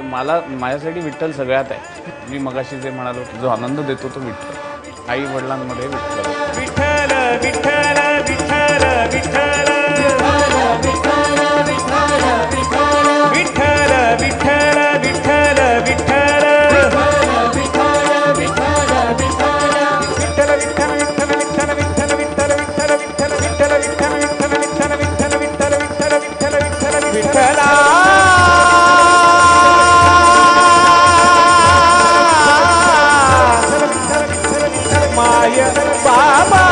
मला माझ्यासाठी विठ्ठल सगळ्यात आहे. मी मगाशी जे म्हणालो जो आनंद देतो तो विठ्ठल. आई वडिलांमध्ये विठ्ठल विठ्ठल. विठ्ठल பாபா